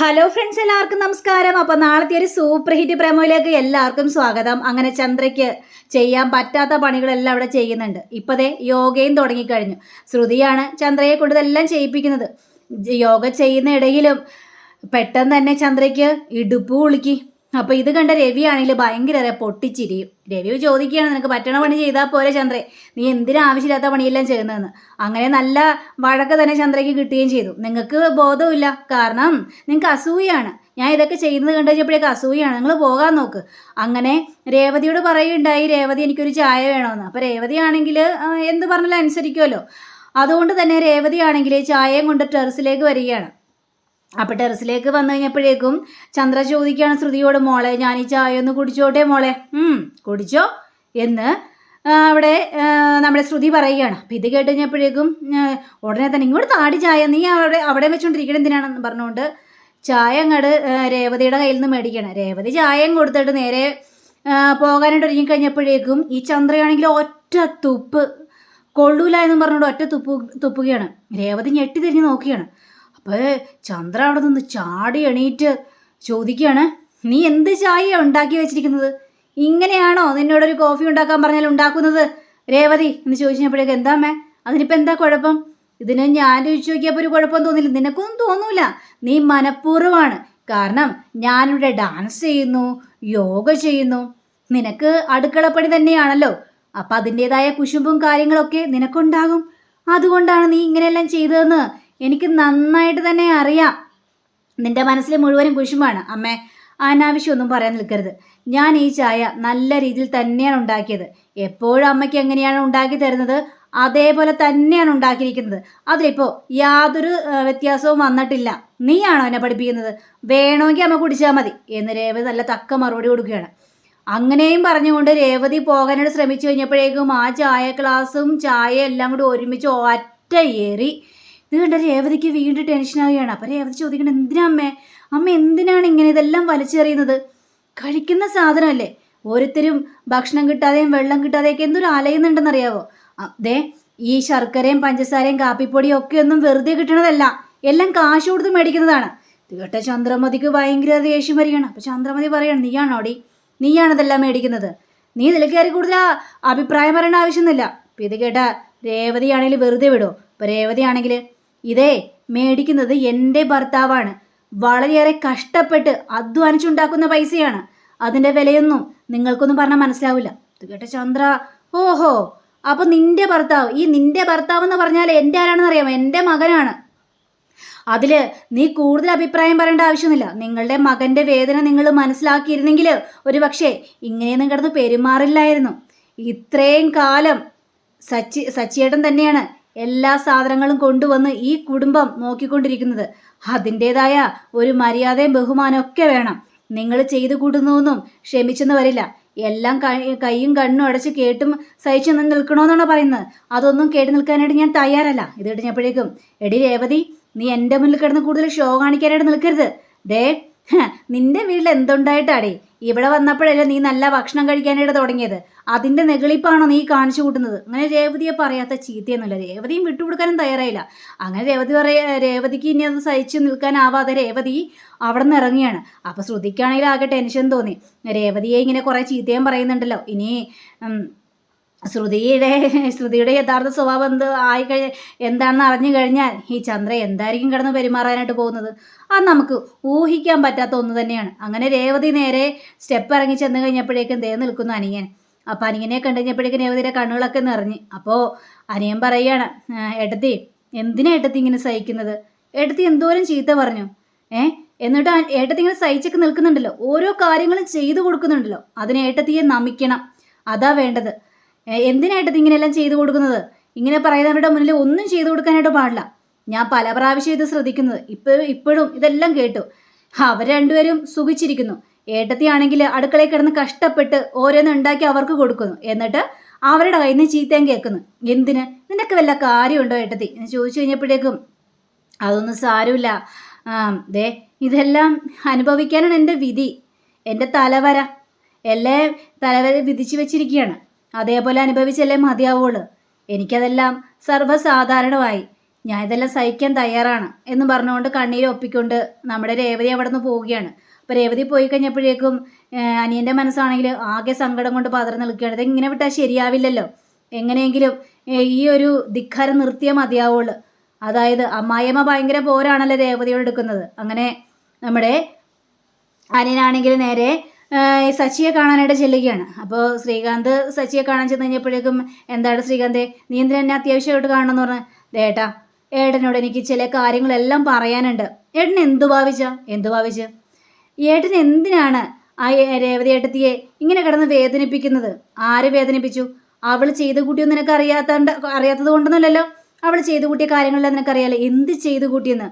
Hello friends എല്ലാവർക്കും നമസ്കാരം. അപ്പൊ നാളത്തെ ഒരു സൂപ്പർ ഹിറ്റ് പ്രമോയിലേക്ക് എല്ലാവർക്കും സ്വാഗതം. അങ്ങനെ ചന്ദ്രയ്ക്ക് ചെയ്യാൻ പറ്റാത്ത പണികളെല്ലാം അവിടെ ചെയ്യുന്നുണ്ട്. ഇപ്പതേ യോഗയും തുടങ്ങിക്കഴിഞ്ഞു. ശ്രുതിയാണ് ചന്ദ്രയെ കൊണ്ട് ഇതെല്ലാം ചെയ്യിപ്പിക്കുന്നത്. യോഗ ചെയ്യുന്ന ഇടയിലും പെട്ടെന്ന് തന്നെ ചന്ദ്രയ്ക്ക് ഇടുപ്പ് കുളിക്കി. അപ്പൊ ഇത് കണ്ട രവി ആണെങ്കിൽ ഭയങ്കര പൊട്ടിച്ചിരിയും രവി ചോദിക്കുകയാണ് നിനക്ക് പറ്റണ പണി ചെയ്താൽ പോരെ ചന്ദ്രേ. നീ എന്തിനാ ആവശ്യമില്ലാത്ത പണിയെല്ലാം ചെയ്യുന്നതെന്ന്? അങ്ങനെ നല്ല വഴക്ക് തന്നെ ചന്ദ്രയ്ക്ക് കിട്ടുകയും ചെയ്തു. നിങ്ങൾക്ക് ബോധമില്ല കാരണം നിങ്ങൾക്ക് അസൂയാണ് ഞാൻ ഇതൊക്കെ ചെയ്യുന്നത് കണ്ടു കഴിഞ്ഞപ്പോഴേക്ക് അസൂയാണ് നിങ്ങൾ പോകാൻ നോക്ക്. അങ്ങനെ രേവതിയോട് പറയുണ്ടായി രേവതി എനിക്കൊരു ചായ വേണമെന്ന് അപ്പോൾ രേവതി ആണെങ്കിൽ എന്ത് പറഞ്ഞാലും അനുസരിക്കുമല്ലോ. അതുകൊണ്ട് തന്നെ രേവതി ആണെങ്കിൽ ചായയും കൊണ്ട് ടെറസിലേക്ക് വരികയാണ്. അപ്പോൾ ടെറസിലേക്ക് വന്നു കഴിഞ്ഞപ്പോഴേക്കും ചന്ദ്ര ചോദിക്കുകയാണ് ശ്രുതിയോട് മോളെ ഞാൻ ഈ ചായ ഒന്ന് കുടിച്ചോട്ടെ മോളെ? കുടിച്ചോ. എന്ന് അവിടെ നമ്മുടെ ശ്രുതി പറയുകയാണ്. അപ്പം ഇത് കേട്ട് കഴിഞ്ഞപ്പോഴേക്കും ഉടനെ തന്നെ ഇങ്ങോട്ട് താടി ചായ നീ അവിടെ അവിടെ വെച്ചുകൊണ്ടിരിക്കണം എന്തിനാണെന്ന് പറഞ്ഞുകൊണ്ട് ചായ അങ്ങോട്ട് രേവതിയുടെ കയ്യിൽ നിന്ന് മേടിക്കണം രേവതി ചായയും കൊടുത്തിട്ട് നേരെ പോകാനായിട്ട് ഒരുങ്ങി കഴിഞ്ഞപ്പോഴേക്കും ഈ ചന്ദ്രയാണെങ്കിൽ ഒറ്റ തുപ്പ് കൊള്ളൂല എന്ന് പറഞ്ഞുകൊണ്ട് ഒറ്റ തുപ്പു തുപ്പുകയാണ്. രേവതി ഞെട്ടി തിരിഞ്ഞ് നോക്കിയാണ് അപ്പോൾ ചന്ദ്ര അവിടെ നിന്ന് ചാടി എണീറ്റ് ചോദിക്കുകയാണ് നീ എന്ത് ചായ ഉണ്ടാക്കി വെച്ചിരിക്കുന്നത്? ഇങ്ങനെയാണോ നിന്നോടൊരു കോഫി ഉണ്ടാക്കാൻ പറഞ്ഞാൽ ഉണ്ടാക്കുന്നത്? രേവതി എന്ന് ചോദിച്ചപ്പോഴേക്ക് എന്താ മേ അതിനിപ്പോൾ എന്താ കുഴപ്പം? ഇതിന് ഞാൻ ചോദിച്ചു നോക്കിയപ്പോൾ ഒരു കുഴപ്പം തോന്നില്ല നിനക്കൊന്നും തോന്നൂല? നീ മനഃപൂർവമാണ്. കാരണം ഞാനിവിടെ ഡാൻസ് ചെയ്യുന്നു യോഗ ചെയ്യുന്നു. നിനക്ക് അടുക്കളപ്പണി തന്നെയാണല്ലോ. അപ്പം അതിന്റെതായ കുശുമ്പും കാര്യങ്ങളൊക്കെ നിനക്കുണ്ടാകും. അതുകൊണ്ടാണ് നീ ഇങ്ങനെയെല്ലാം ചെയ്തതെന്ന് എനിക്ക് നന്നായിട്ട് തന്നെ അറിയാം. നിന്റെ മനസ്സിൽ മുഴുവനും കുശുമാണ് അമ്മേ അനാവശ്യമൊന്നും പറയാൻ നിൽക്കരുത്. ഞാൻ ഈ ചായ നല്ല രീതിയിൽ തന്നെയാണ് ഉണ്ടാക്കിയത്. എപ്പോഴും അമ്മയ്ക്ക് എങ്ങനെയാണ് ഉണ്ടാക്കി തരുന്നത്? അതേപോലെ തന്നെയാണ് ഉണ്ടാക്കിയിരിക്കുന്നത്. അതിലിപ്പോൾ യാതൊരു വ്യത്യാസവും വന്നിട്ടില്ല. നീയാണോ എന്നെ പഠിപ്പിക്കുന്നത്? വേണമെങ്കിൽ അമ്മ കുടിച്ചാൽ മതി. എന്ന് രേവതി നല്ല തക്ക മറുപടി കൊടുക്കുകയാണ്. അങ്ങനെയും പറഞ്ഞുകൊണ്ട് രേവതി പോകാനായിട്ട് ശ്രമിച്ചു കഴിഞ്ഞപ്പോഴേക്കും ആ ചായ ഗ്ലാസും ചായ എല്ലാം കൂടി ഒരുമിച്ച് ഒറ്റ ഏറി ഇത് രേവതിക്ക് വീണ്ടും ടെൻഷനാവുകയാണ് അപ്പം രേവതി ചോദിക്കണം എന്തിനാ അമ്മേ? അമ്മ എന്തിനാണ് ഇങ്ങനെ ഇതെല്ലാം വലിച്ചെറിയുന്നത്? കഴിക്കുന്ന സാധനമല്ലേ? ഓരോരുത്തരും ഭക്ഷണം കിട്ടാതെയും വെള്ളം കിട്ടാതെയൊക്കെ എന്തൊരു അലയുന്നുണ്ടെന്നറിയാവോ അതെ ഈ ശർക്കരയും പഞ്ചസാരയും കാപ്പിപ്പൊടിയും ഒക്കെ ഒന്നും വെറുതെ കിട്ടണതല്ല. എല്ലാം കാശ് കൊടുത്ത് മേടിക്കുന്നതാണ്. ഇത് ചന്ദ്രമതിക്ക് ഭയങ്കര ദേഷ്യം വരികയാണ്. അപ്പം ചന്ദ്രമതി പറയാണ് നീയാണോടി നീയാണതെല്ലാം മേടിക്കുന്നത്? നീ ഇതിൽ കയറി കൂടുതൽ അഭിപ്രായം പറയേണ്ട ആവശ്യമൊന്നുമില്ല. അപ്പം ഇത് കേട്ട രേവതിയാണെങ്കിൽ വെറുതെ വിടുമോ അപ്പം രേവതിയാണെങ്കിൽ ഇതേ മേടിക്കുന്നത് എന്റെ ഭർത്താവാണ്. വളരെയേറെ കഷ്ടപ്പെട്ട് അധ്വാനിച്ചുണ്ടാക്കുന്ന പൈസയാണ്. അതിന്റെ വിലയൊന്നും നിങ്ങൾക്കൊന്നും പറഞ്ഞാൽ മനസ്സിലാവില്ല. ഇത് കേട്ട ചന്ദ്ര ഓഹോ അപ്പം നിന്റെ ഭർത്താവ് ഈ നിന്റെ ഭർത്താവ് എന്ന് പറഞ്ഞാൽ എന്റെ ആരാണെന്ന് അറിയാമോ? എന്റെ മകനാണ്. അതിൽ നീ കൂടുതൽ അഭിപ്രായം പറയേണ്ട ആവശ്യമില്ല നിങ്ങളുടെ മകന്റെ വേദന നിങ്ങൾ മനസ്സിലാക്കിയിരുന്നെങ്കിൽ ഒരു പക്ഷേ ഇങ്ങനെയൊന്നും കിടന്ന് പെരുമാറില്ലായിരുന്നു. ഇത്രയും കാലം സച്ചി സച്ചിയേട്ടൻ തന്നെയാണ് എല്ലാ സാധനങ്ങളും കൊണ്ടുവന്ന് ഈ കുടുംബം നോക്കിക്കൊണ്ടിരിക്കുന്നത്. അതിന്റേതായ ഒരു മര്യാദയും ബഹുമാനമൊക്കെ വേണം. നിങ്ങൾ ചെയ്തു കൂടുന്നൊന്നും ക്ഷമിച്ചെന്ന് വരില്ല. എല്ലാം കൈയും കണ്ണും അടച്ച് കേട്ടും സഹിച്ചു നിൽക്കണമെന്നാണ് പറയുന്നത്? അതൊന്നും കേട്ട് നിൽക്കാനായിട്ട് ഞാൻ തയ്യാറല്ല. ഇത് കഴിഞ്ഞപ്പോഴേക്കും എടി രേവതി നീ എന്റെ മുന്നിൽ കിടന്ന് കൂടുതൽ ഷോ കാണിക്കാനായിട്ട് നിൽക്കരുത്. ദേ നിന്റെ വീട്ടിൽ എന്തുണ്ടായിട്ടാടേ? ഇവിടെ വന്നപ്പോഴല്ലേ നീ നല്ല ഭക്ഷണം കഴിക്കാനായിട്ട് തുടങ്ങിയത്. അതിന്റെ നെഗളിപ്പാണോ നീ കാണിച്ചു കൂട്ടുന്നത്? അങ്ങനെ രേവതിയെ പറയാത്ത ചീത്തയൊന്നുമില്ല. രേവതിയും വിട്ടുകൊടുക്കാനും തയ്യാറായില്ല. അങ്ങനെ രേവതി പറയ രേവതിക്ക് ഇനി അത് സഹിച്ചു നിൽക്കാനാവാതെ രേവതി അവിടെ നിന്ന് ഇറങ്ങിയാണ് അപ്പോൾ ശ്രുതിക്കാണെങ്കിൽ ആകെ ടെൻഷൻ തോന്നി. രേവതിയെ ഇങ്ങനെ കുറേ ചീത്തയും പറയുന്നുണ്ടല്ലോ. ഇനി ശ്രുതിയുടെ ശ്രുതിയുടെ യഥാർത്ഥ സ്വഭാവം എന്ത് ആയി കഴി എന്താണെന്ന് അറിഞ്ഞു കഴിഞ്ഞാൽ ഈ ചന്ദ്ര എന്തായിരിക്കും കിടന്ന് പെരുമാറാനായിട്ട് പോകുന്നത്? അത് നമുക്ക് ഊഹിക്കാൻ പറ്റാത്ത ഒന്ന് തന്നെയാണ്. അങ്ങനെ രേവതി നേരെ സ്റ്റെപ്പ് ഇറങ്ങി ചെന്ന് കഴിഞ്ഞപ്പോഴേക്കും ദേ നിൽക്കുന്നു അനിയൻ. അപ്പം അനിയനെ കണ്ടു കഴിഞ്ഞപ്പോഴേക്കും രേവതിയുടെ കണ്ണുകളൊക്കെ നിറഞ്ഞ്. അപ്പോൾ അനിയൻ പറയുകയാണ് "ആ, ഏട്ടത്തി എന്തിനാ ഏട്ടത്തി ഇങ്ങനെ സഹിക്കുന്നത്? ഏട്ടത്തി എന്തോരം ചീത്ത പറഞ്ഞു. ഏ എന്നിട്ട് ഏട്ടത്തി ഇങ്ങനെ സഹിച്ചൊക്കെ നിൽക്കുന്നുണ്ടല്ലോ. ഓരോ കാര്യങ്ങളും ചെയ്തു കൊടുക്കുന്നുണ്ടല്ലോ. അതിന് ഏട്ടത്തിയെ നമിക്കണം. അതാ വേണ്ടത്. എന്തിനാ എന്തിനായിട്ട് ഇങ്ങനെയെല്ലാം ചെയ്തു കൊടുക്കുന്നത്? ഇങ്ങനെ പറയുന്നവരുടെ മുന്നിൽ ഒന്നും ചെയ്തു കൊടുക്കാനായിട്ട് പാടില്ല. ഞാൻ പല പ്രാവശ്യം ഇത് ശ്രദ്ധിക്കുന്നത്. ഇപ്പോഴും ഇപ്പോഴും ഇതെല്ലാം കേട്ടു. അവർ രണ്ടുപേരും സുഖിച്ചിരിക്കുന്നു. ഏട്ടത്തിയാണെങ്കിൽ അടുക്കളയിൽ കിടന്ന് കഷ്ടപ്പെട്ട് ഓരോന്ന് ഉണ്ടാക്കി അവർക്ക് കൊടുക്കുന്നു. എന്നിട്ട് അവരുടെ കയ്യിൽ നിന്ന് ചീത്തയും കേൾക്കുന്നു. എന്തിന്? നിനക്ക് വല്ല കാര്യമുണ്ടോ ഏട്ടത്തി? എന്ന് ചോദിച്ചു കഴിഞ്ഞപ്പോഴേക്കും അതൊന്നും സാരമില്ല. ദേ ഇതെല്ലാം അനുഭവിക്കാനാണ് എന്റെ വിധി. എന്റെ തലവര. എല്ലാം തലവര വിധിച്ചു വെച്ചിരിക്കുകയാണ്. അതേപോലെ അനുഭവിച്ചല്ലേ മതിയാവുള്ളൂ. എനിക്കതെല്ലാം സർവസാധാരണമായി. ഞാൻ ഇതെല്ലാം സഹിക്കാൻ തയ്യാറാണ് എന്ന് പറഞ്ഞുകൊണ്ട് കണ്ണീരൊപ്പിക്കൊണ്ട് നമ്മുടെ രേവതി അവിടെ നിന്ന് പോവുകയാണ്. അപ്പോൾ രേവതി പോയി കഴിഞ്ഞപ്പോഴേക്കും അനിയന്റെ മനസ്സാണെങ്കിൽ ആകെ സങ്കടം കൊണ്ട് പതർന്ന് നിൽക്കുകയാണ്. ഇത് ഇങ്ങനെ വിട്ടാൽ ശരിയാവില്ലല്ലോ. എങ്ങനെയെങ്കിലും ഈ ഒരു ധിക്കാരം നിർത്തിയേ മതിയാവുള്ളൂ. അതായത് അമ്മായിയമ്മ ഭയങ്കര പോരാണല്ലോ രേവതിയോട് എടുക്കുന്നത്. അങ്ങനെ നമ്മുടെ അനിയനാണെങ്കിൽ നേരെ സച്ചിയെ കാണാനായിട്ട് ചെല്ലുകയാണ്. അപ്പോൾ ശ്രീകാന്ത് സച്ചിയെ കാണാൻ ചെന്ന് കഴിഞ്ഞപ്പോഴേക്കും എന്താണ് ശ്രീകാന്തേ നീ എന്തിനാ എന്നെ അത്യാവശ്യമായിട്ട് കാണണമെന്ന് പറഞ്ഞ്? ദേട്ടാ ഏട്ടനോട് എനിക്ക് ചില കാര്യങ്ങളെല്ലാം പറയാനുണ്ട്. ഏട്ടൻ എന്തു ഭാവിച്ച? എന്തു ഭാവിച്ച്? ഏട്ടൻ എന്തിനാണ് ആ രേവതി ഏട്ടത്തിയെ ഇങ്ങനെ കിടന്ന് വേദനിപ്പിക്കുന്നത്? ആര് വേദനിപ്പിച്ചു? അവൾ ചെയ്തു കൂട്ടിയൊന്നും നിനക്ക് അറിയാത്തണ്ട് അറിയാത്തത് കൊണ്ടൊന്നുമല്ലല്ലോ? അവൾ ചെയ്തു കൂട്ടിയ കാര്യങ്ങളെല്ലാം നിനക്കറിയാലോ? എന്ത് ചെയ്തു കൂട്ടിയെന്ന്?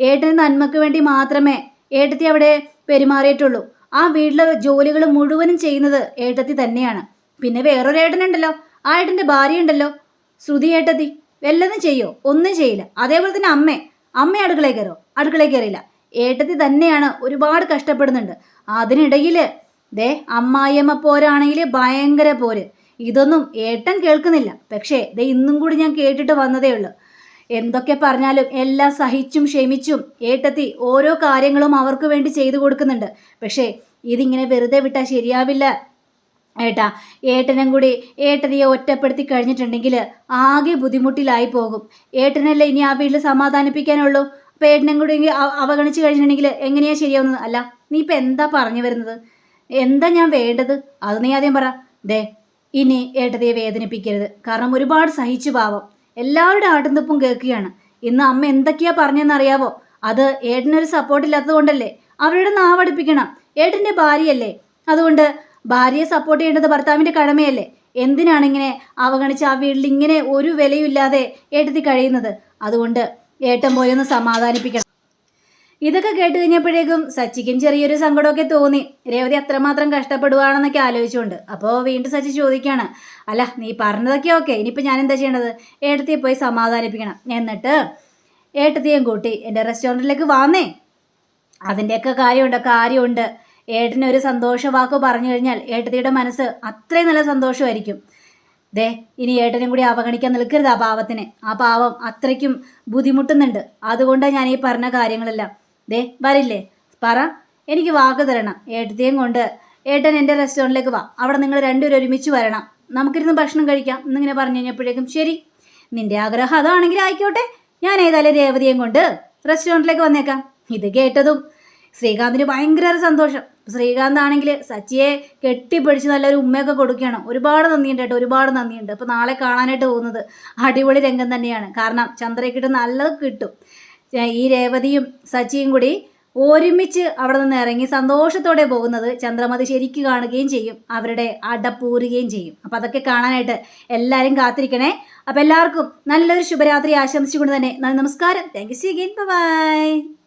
ഏട്ടന് നന്മക്ക് വേണ്ടി മാത്രമേ ഏട്ടത്തി അവിടെ പെരുമാറിയിട്ടുള്ളൂ. ആ വീട്ടിലെ ജോലികൾ മുഴുവനും ചെയ്യുന്നത് ഏട്ടത്തി തന്നെയാണ്. പിന്നെ വേറൊരു ഏട്ടനുണ്ടല്ലോ. ആ ഏട്ടന്റെ ഭാര്യ ഉണ്ടല്ലോ ശ്രുതി ഏട്ടത്തി. വല്ലതും ചെയ്യോ? ഒന്നും ചെയ്യില്ല. അതേപോലെ തന്നെ അമ്മേ. അമ്മ അടുക്കളയിൽ കയറോ? അടുക്കളയിൽ കയറിയില്ല. ഏട്ടത്തി തന്നെയാണ് ഒരുപാട് കഷ്ടപ്പെടുന്നുണ്ട്. അതിനിടയിൽ ദേ അമ്മായിയമ്മ പോരാണെങ്കിൽ ഭയങ്കര പോര്. ഇതൊന്നും ഏട്ടൻ കേൾക്കുന്നില്ല. പക്ഷേ ദേ ഇന്നും കൂടി ഞാൻ കേട്ടിട്ട് വന്നതേ ഉള്ളൂ. എന്തൊക്കെ പറഞ്ഞാലും എല്ലാം സഹിച്ചും ക്ഷമിച്ചും ഏട്ടത്തി ഓരോ കാര്യങ്ങളും അവർക്ക് വേണ്ടി ചെയ്തു കൊടുക്കുന്നുണ്ട്. പക്ഷേ ഇതിങ്ങനെ വെറുതെ വിട്ടാൽ ശരിയാവില്ല. ഏട്ടാ ഏട്ടനും കൂടി ഏട്ടനെയെ ഒറ്റപ്പെടുത്തി കഴിഞ്ഞിട്ടുണ്ടെങ്കിൽ ആകെ ബുദ്ധിമുട്ടിലായി പോകും. ഏട്ടനല്ലേ ഇനി ആ വീട്ടിൽ സമാധാനിപ്പിക്കാനുള്ളൂ? ഏട്ടനും കൂടി അവഗണിച്ച് കഴിഞ്ഞിട്ടുണ്ടെങ്കിൽ എങ്ങനെയാ ശരിയാവുന്നത്? അല്ല നീ ഇപ്പം എന്താ പറഞ്ഞു വരുന്നത്? എന്താ ഞാൻ വേണ്ടത്? അത് നീ ആദ്യം പറ. ദേ ഇനി ഏട്ടതയെ വേദനിപ്പിക്കരുത്. കാരണം ഒരുപാട് സഹിച്ചു പാവം. എല്ലാവരുടെ ആട്ടുന്തപ്പും കേൾക്കുകയാണ്. ഇന്ന് അമ്മ എന്തൊക്കെയാ പറഞ്ഞെന്നറിയാവോ അത് ഏട്ടനൊരു സപ്പോർട്ട് ഇല്ലാത്തത് കൊണ്ടല്ലേ? അവരുടെ നാവടിപ്പിക്കണം ഏട്ടന്റെ ഭാര്യയല്ലേ? അതുകൊണ്ട് ഭാര്യയെ സപ്പോർട്ട് ചെയ്യേണ്ടത് ഭർത്താവിന്റെ കടമയല്ലേ? എന്തിനാണ് ഇങ്ങനെ അവഗണിച്ച് ആ വീട്ടിൽ ഇങ്ങനെ ഒരു വിലയില്ലാതെ ഏട്ടത്തി കഴിയുന്നത്? അതുകൊണ്ട് ഏട്ടൻ പോയി ഒന്ന് സമാധാനിപ്പിക്കണം. ഇതൊക്കെ കേട്ട് കഴിഞ്ഞപ്പോഴേക്കും സച്ചിക്കും ചെറിയൊരു സങ്കടമൊക്കെ തോന്നി. രേവതി അത്രമാത്രം കഷ്ടപ്പെടുവാണെന്നൊക്കെ ആലോചിച്ചുകൊണ്ട്. അപ്പോൾ വീണ്ടും സച്ചി ചോദിക്കുകയാണ് അല്ല നീ പറഞ്ഞതൊക്കെ ഓക്കെ. ഇനിയിപ്പോൾ ഞാൻ എന്താ ചെയ്യേണ്ടത് ഏട്ടത്തിയെ പോയി സമാധാനിപ്പിക്കണം. എന്നിട്ട് ഏട്ടത്തിയും കൂട്ടി എന്റെ റെസ്റ്റോറന്റിലേക്ക് വാന്നേ. അതിന്റെയൊക്കെ കാര്യമുണ്ട് കാര്യമുണ്ട്. ഏട്ടനൊരു ഒരു സന്തോഷവാക്ക് പറഞ്ഞു കഴിഞ്ഞാൽ ഏട്ടത്തിയുടെ മനസ്സ് അത്രയും നല്ല സന്തോഷമായിരിക്കും. ദേ ഇനി ഏട്ടനും കൂടി അവഗണിക്കാൻ നിൽക്കരുത് ആ പാവത്തിന്. ആ പാവം അത്രയ്ക്കും ബുദ്ധിമുട്ടുന്നുണ്ട്. അതുകൊണ്ടാണ് ഞാൻ ഈ പറഞ്ഞ കാര്യങ്ങളെല്ലാം. ദേ വരില്ലേ? പറ. എനിക്ക് വാക്ക് തരണം. ഏട്ടത്തെയും കൊണ്ട് ഏട്ടൻ എന്റെ റെസ്റ്റോറന്റിലേക്ക് വാ. അവിടെ നിങ്ങൾ രണ്ടുപേരും ഒരുമിച്ച് വരണം. നമുക്കിരുന്ന് ഭക്ഷണം കഴിക്കാം. എന്നിങ്ങനെ പറഞ്ഞു കഴിഞ്ഞപ്പോഴേക്കും ശരി. നിന്റെ ആഗ്രഹം അതാണെങ്കിൽ ആയിക്കോട്ടെ. ഞാൻ ഏതായാലും രേവതിയും കൊണ്ട് റെസ്റ്റോറന്റിലേക്ക് വന്നേക്കാം. ഇത് കേട്ടതും ശ്രീകാന്തിന് ഭയങ്കര സന്തോഷം. ശ്രീകാന്ത് ആണെങ്കിൽ സച്ചിയെ കെട്ടിപ്പിടിച്ച് നല്ലൊരു ഉമ്മയൊക്കെ കൊടുക്കുകയാണ്. ഒരുപാട് നന്ദിയുണ്ട് കേട്ടോ ഒരുപാട് നന്ദിയുണ്ട്. അപ്പോൾ നാളെ കാണാനായിട്ട് പോകുന്നത് അടിപൊളി രംഗം തന്നെയാണ്. കാരണം ചന്ദ്രയ്ക്കിട്ട് നല്ലത് കിട്ടും. ഈ രേവതിയും സച്ചിയും കൂടി ഒരുമിച്ച് അവിടെ നിന്ന് ഇറങ്ങി സന്തോഷത്തോടെ പോകുന്നത് ചന്ദ്രമതി ശരിക്ക് കാണുകയും ചെയ്യും. അവരുടെ അടപ്പൂരുകയും ചെയ്യും. അപ്പം അതൊക്കെ കാണാനായിട്ട് എല്ലാവരും കാത്തിരിക്കണേ. അപ്പം എല്ലാവർക്കും നല്ലൊരു ശുഭരാത്രി ആശംസിച്ചുകൊണ്ട് തന്നെ നന്ദി നമസ്കാരം. Thank you see again bye